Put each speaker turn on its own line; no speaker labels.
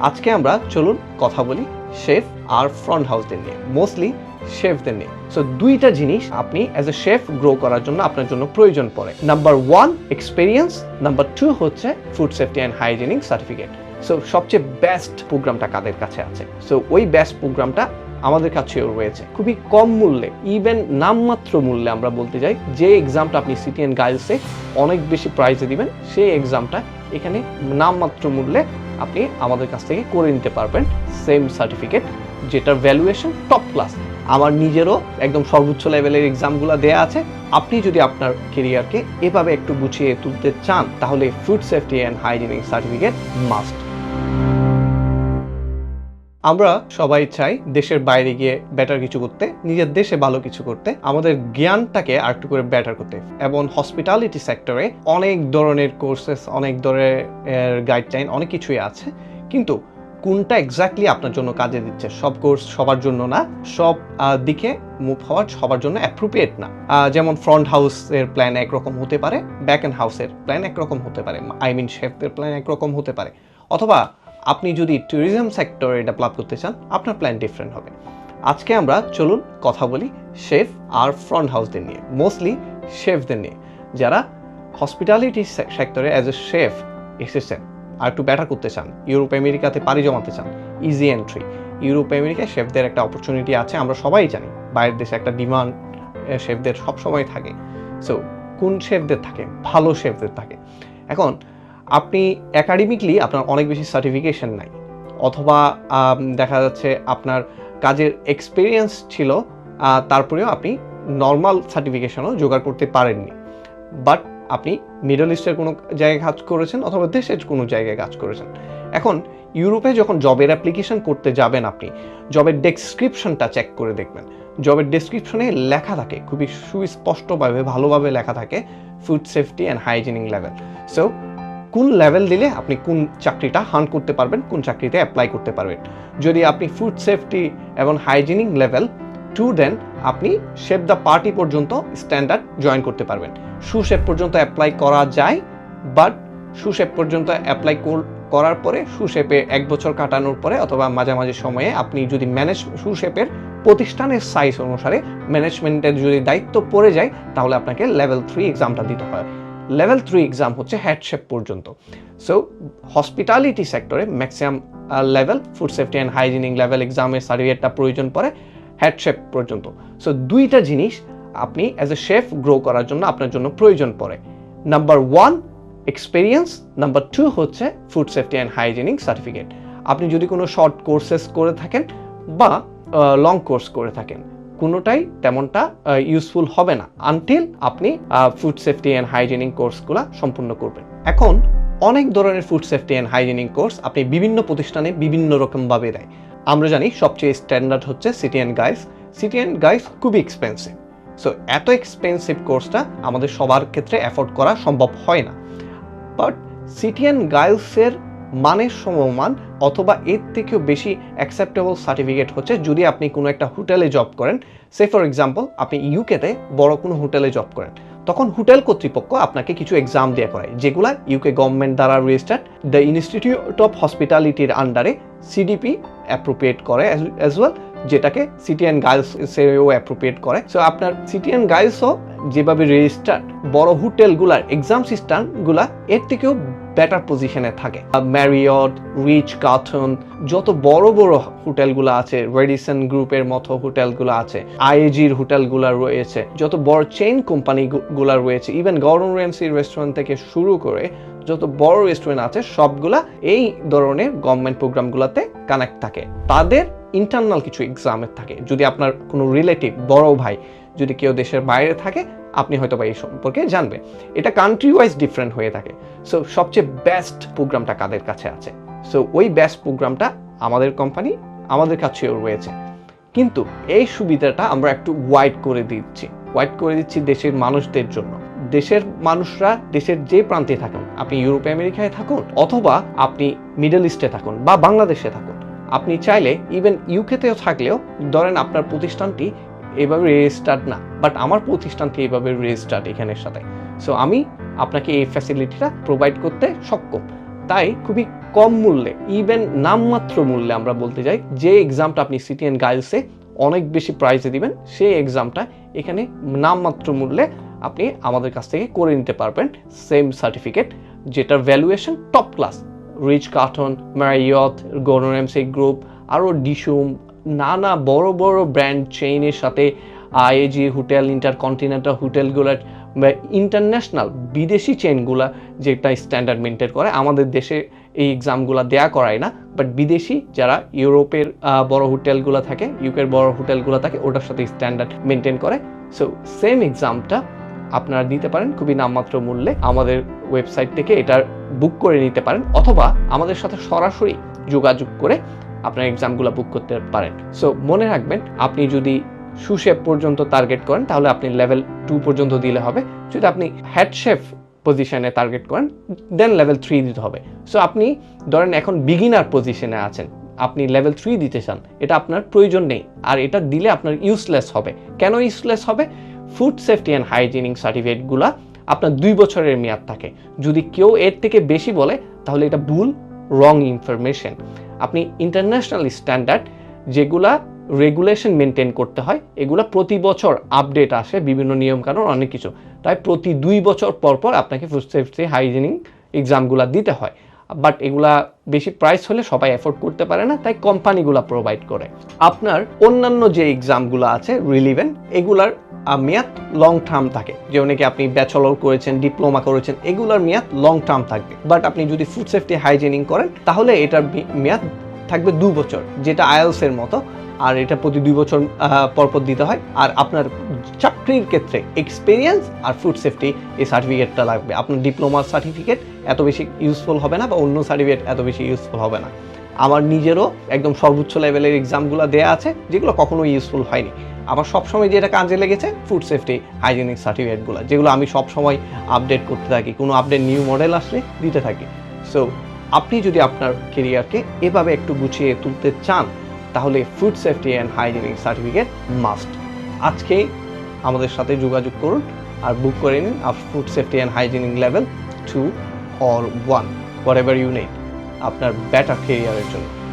আজকে আমরা চলুন কথা বলি শেফ আর ফ্রন্ট হাউসদের নিয়ে মোস্টলি শেফদের নিয়ে। সো দুইটা জিনিস আপনি অ্যাজ এ শেফ গ্রো করার জন্য আপনার জন্য প্রয়োজন পড়ে। Number one experience number two হচ্ছে food safety and hygienic certificate so সবচেয়ে বেস্ট প্রোগ্রামটা কাদের কাছে আছে? সো ওই বেস্ট প্রোগ্রামটা আমাদের কাছেও রয়েছে। খুবই কম মূল্যে ইভেন নামমাত্র মূল্যে আমরা বলতে যাই যে এক্সামটা আপনি সিটি অ্যান্ড গার্লসে অনেক বেশি প্রাইজে দিবেন, সেই এক্সামটা এখানে নামমাত্র মূল্যে আপনি আমাদের কাছ থেকে করে নিতে পারবেন সেম সার্টিফিকেট যেটার ভ্যালুয়েশন টপ ক্লাস আমার নিজেরও একদম সর্বোচ্চ লেভেলের এক্সামগুলো দেয়া আছে। আপনি যদি আপনার কেরিয়ারকে এভাবে একটু গুছিয়ে তুলতে চান, তাহলে food safety and hygienic certificate must আমরা সবাই চাই দেশের বাইরে গিয়ে বেটার কিছু করতে, নিজের দেশে ভালো কিছু করতে, আমাদের জ্ঞানটাকে আরেকটু করে বেটার করতে। এবং হসপিটালিটি সেক্টরে অনেক ধরনের কোর্সেস অনেক ধরনের গাইডলাইন অনেক কিছুই আছে। কিন্তু কোনটা এক্স্যাক্টলি আপনার জন্য কাজে দিচ্ছে, সব কোর্স সবার জন্য না, সব দিকে মুভ হওয়া সবার জন্য অ্যাপ্রোপ্রিয়েট না। যেমন ফ্রন্ট হাউসের প্ল্যান একরকম হতে পারে ব্যাক এন্ড হাউসের প্ল্যান একরকম হতে পারে আই মিন শেফদের প্ল্যান একরকম হতে পারে। অথবা আপনি যদি ট্যুরিজম সেক্টরে ডেভেলপ করতে চান, আপনার প্ল্যান ডিফারেন্ট হবে। আজকে আমরা চলুন কথা বলি শেফ আর ফ্রন্ট হাউসদের নিয়ে মোস্টলি শেফদের নিয়ে, যারা হসপিটালিটি সেক্টরে অ্যাজ এ শেফ এসেছেন আর একটু ব্যাটার করতে চান ইউরোপ আমেরিকাতে পাড়ি জমাতে চান ইজি এন্ট্রি ইউরোপ আমেরিকায় শেফদের একটা অপরচুনিটি আছে, আমরা সবাই জানি, বাইরের দেশে একটা ডিমান্ড শেফদের সবসময় থাকে। সো কোন শেফদের থাকে? ভালো শেফদের থাকে। এখন আপনি একাডেমিকলি আপনার অনেক বেশি সার্টিফিকেশন নাই। অথবা দেখা যাচ্ছে আপনার কাজের এক্সপিরিয়েন্স ছিল তারপরেও আপনি নর্মাল সার্টিফিকেশনও জোগাড় করতে পারেননি। বাট আপনি মিডল ইস্টের কোনো জায়গায় কাজ করেছেন অথবা দেশের কোনো জায়গায় কাজ করেছেন। এখন ইউরোপে যখন জবের অ্যাপ্লিকেশন করতে যাবেন আপনি জবের ডেসক্রিপশনটা চেক করে দেখবেন। জবের ডেসক্রিপশনে লেখা থাকে, খুবই সুস্পষ্টভাবে, ভালোভাবে লেখা থাকে food safety and hygienic level so কোন লেভেল দিলে আপনি কোন চাকরিটা হান করতে পারবেন, কোন চাকরিতে অ্যাপ্লাই করতে পারবেন। যদি আপনি ফুড সেফটি এবং হাইজিনিক লেভেল টু দেন আপনি শেপ দ্য পার্টি পর্যন্ত স্ট্যান্ডার্ড জয়েন করতে পারবেন। সুশেপ পর্যন্ত অ্যাপ্লাই করা যায় বাট সুশেপ পর্যন্ত অ্যাপ্লাই করার পরে সুশেপে এক বছর কাটানোর পরে অথবা মাঝামাঝি সময়ে আপনি যদি ম্যানেজ সুশেপের প্রতিষ্ঠানের সাইজ অনুসারে ম্যানেজমেন্টের যদি দায়িত্ব পড়ে যায়, তাহলে আপনাকে লেভেল থ্রি এক্সামটা দিতে হয়। লেভেল থ্রি এক্সাম হচ্ছে হ্যাডশেপ পর্যন্ত। সো হসপিটালিটি সেক্টরে maximum level food safety and hygienic level এক্সামের সার্টিফিকেটটা প্রয়োজন পড়ে হেডশেপ পর্যন্ত। সো দুইটা জিনিস আপনি অ্যাজ এ শেফ গ্রো করার জন্য আপনার জন্য প্রয়োজন পড়ে। Number one experience number two হচ্ছে food safety and hygienic certificate আপনি যদি কোনো শর্ট কোর্সেস করে থাকেন বা লং কোর্স করে থাকেন কোনোটাই তেমনটা ইউজফুল হবে না আনটিল আপনি ফুড সেফটি অ্যান্ড হাইজিনিক কোর্সগুলো সম্পূর্ণ করবেন। এখন অনেক ধরনের food safety and hygienic course আপনি বিভিন্ন প্রতিষ্ঠানে বিভিন্ন রকমভাবে দেয়। আমরা জানি সবচেয়ে স্ট্যান্ডার্ড হচ্ছে City and Guilds City and Guilds খুবই এক্সপেন্সিভ সো এত এক্সপেন্সিভ কোর্সটা আমাদের সবার ক্ষেত্রে অ্যাফোর্ড করা সম্ভব হয় না। বাট সিটি অ্যান্ড গার্লসের মানের সমমান অথবা এর থেকেও বেশি অ্যাকসেপ্টেবল সার্টিফিকেট হচ্ছে যদি আপনি কোনো একটা হোটেলে জব করেন। সে ফর এক্সাম্পল আপনি ইউকেতে বড় কোনো হোটেলে জব করেন। তখন হোটেল কর্তৃপক্ষ আপনাকে কিছু এক্সাম দিয়ে করায়, যেগুলা ইউকে গভর্নমেন্ট দ্বারা রেজিস্টার্ড দ্য ইনস্টিটিউট অফ হসপিটালিটির আন্ডারে সিডিপি অ্যাপ্রোপ্রিয়েট করে অ্যাজ ওয়েল যেটাকে সিটি অ্যান্ড গার্লস সেও অ্যাপ্রোপ্রিয়েট করে। সো আপনার সিটি অ্যান্ড গার্লসও যেভাবে রেজিস্টার্ড বড় হোটেলগুলার এক্সাম সিস্টেমগুলা এর থেকেও বেটার পজিশনে থাকে। ম্যারিয়ট রিচ কার্টন যত বড় বড় হোটেলগুলো আছে রেডিসন গ্রুপের মতো হোটেলগুলো আছে আইএজির হোটেলগুলো রয়েছে, যত বড় চেইন কোম্পানিগুলো রয়েছে ইভেন গরম রেমসি রেস্টুরেন্ট থেকে শুরু করে যত বড় রেস্টুরেন্ট আছে, সবগুলা এই ধরনের গভর্নমেন্ট প্রোগ্রামগুলোতে কানেক্ট থাকে। তাদের ইন্টারনাল কিছু এক্সামের থাকে। যদি আপনার কোনো রিলেটিভ বড় ভাই, যদি কেউ দেশের বাইরে থাকে আপনি হয়তো বা এই সম্পর্কে জানবেন এটা কান্ট্রি ওয়াইজ ডিফারেন্ট হয়ে থাকে। সো সবচেয়ে বেস্ট প্রোগ্রামটা কাদের কাছে আছে? সো ওই বেস্ট প্রোগ্রামটা আমাদের কোম্পানি আমাদের কাছেও রয়েছে। কিন্তু এই সুবিধাটা আমরা একটু ওয়াইড করে দিচ্ছি। ওয়াইড করে দিচ্ছি দেশের মানুষদের জন্য। দেশের মানুষরা, দেশের যে প্রান্তে থাকুন, আপনি ইউরোপ আমেরিকায় থাকুন, অথবা আপনি মিডল ইস্টে থাকুন বা বাংলাদেশে থাকুন, আপনি চাইলে ইভেন ইউকেতেও থাকলেও, ধরেন আপনার প্রতিষ্ঠানটি এইভাবে রেজিস্টার্ড না বাট আমার প্রতিষ্ঠানটি এইভাবে রেজিস্টার্ড এখানের সাথে। সো আমি আপনাকে এই ফ্যাসিলিটিটা প্রোভাইড করতে সক্ষম। তাই খুবই কম মূল্যে ইভেন নামমাত্র মূল্যে আমরা বলতে যাই যে এক্সামটা আপনি সিটি অ্যান্ড গাইলসে অনেক বেশি প্রাইসে দিবেন, সেই এক্সামটা এখানে নামমাত্র মূল্যে আপনি আমাদের কাছ থেকে করে নিতে পারবেন সেম সার্টিফিকেট যেটার valuation top class Ritz Carlton Marriott Gordon MC group আরও ডিসুম নানা বড় বড় ব্র্যান্ড চেইনের সাথে আইএজি হোটেল, ইন্টারকন্টিনেন্টাল হোটেলগুলোর ইন্টারন্যাশনাল, বিদেশি চেইনগুলা যেটা স্ট্যান্ডার্ড মেনটেন করে, আমাদের দেশে এই এক্সামগুলো দেয়া করায় না। বাট বিদেশি যারা ইউরোপের বড় হোটেলগুলো থাকে, ইউকের বড় হোটেলগুলো থাকে, ওটার সাথে স্ট্যান্ডার্ড মেনটেন করে। সো, সেম এক্সামটা আপনারা দিতে পারেন খুবই নামমাত্র মূল্যে। আমাদের ওয়েবসাইট থেকে এটা বুক করে নিতে পারেন, অথবা আমাদের সাথে সরাসরি যোগাযোগ করে আপনার এক্সামগুলো বুক করতে পারেন। সো মনে রাখবেন, আপনি যদি সুশেপ পর্যন্ত টার্গেট করেন, তাহলে আপনি লেভেল টু পর্যন্ত দিলে হবে। যদি আপনি হেড শেফ পজিশনে টার্গেট করেন দেন লেভেল থ্রি দিতে হবে। সো আপনি ধরেন এখন বিগিনার পজিশনে আছেন, আপনি লেভেল থ্রি দিতে চান, এটা আপনার প্রয়োজন নেই। আর এটা দিলে আপনার ইউজলেস হবে। কেন ইউজলেস হবে? ফুড সেফটি অ্যান্ড হাইজিনিক সার্টিফিকেটগুলা আপনার দুই বছরের মেয়াদ থাকে। যদি কেউ এর থেকে বেশি বলে, তাহলে এটা ভুল রং ইনফরমেশন আপনি ইন্টারন্যাশনাল স্ট্যান্ডার্ড যেগুলা রেগুলেশন মেনটেন করতে হয়, এগুলা প্রতি বছর আপডেট আসে, বিভিন্ন নিয়মকানুন, অনেক কিছু। তাই প্রতি দুই বছর পর পর আপনাকে ফুড সেফটি হাইজিনিং এক্সামগুলো দিতে হয়। বাট এগুলা বেশি প্রাইস হলে সবাই অ্যাফোর্ড করতে পারে না, তাই কোম্পানিগুলো প্রোভাইড করে। আপনার অন্যান্য যে এক্সামগুলো আছে রিলিভেন্ট এগুলার মেয়াদ লং টার্ম থাকে। যে অনেকে আপনি ব্যাচেলর করেছেন ডিপ্লোমা করেছেন, এগুলার মেয়াদ লং টার্ম থাকবে। বাট আপনি যদি ফুড সেফটি হাইজেনিং করেন, তাহলে এটার মেয়াদ থাকবে দু বছর যেটা আইএলসের মতো আর এটা প্রতি দুই বছর আহ, পর পর দিতে হয়। আর আপনার চাকরির ক্ষেত্রে এক্সপিরিয়েন্স আর ফুড সেফটি এই সার্টিফিকেটটা লাগবে। আপনার ডিপ্লোমার সার্টিফিকেট এত বেশি ইউজফুল হবে না বা অন্য সার্টিফিকেট এত বেশি ইউজফুল হবে না। আমার নিজেরও একদম সর্বোচ্চ লেভেলের এক্সামগুলো দেয়া আছে যেগুলো কখনোই ইউজফুল হয়নি। আমার সবসময় যেটা কাজে লেগেছে ফুড সেফটি হাইজেনিক সার্টিফিকেটগুলো যেগুলো আমি সবসময় আপডেট করতে থাকি। কোনো আপডেট নিউ মডেল আসলে দিতে থাকি। সো আপনি যদি আপনার কেরিয়ারকে এভাবে একটু গুছিয়ে তুলতে চান, তাহলে food safety and hygienic certificate must আজকে আমাদের সাথে যোগাযোগ করুন আর বুক করে নিন up food safety and hygienic level two or one what you need আপনার ব্যাটার কেরিয়ারের জন্য।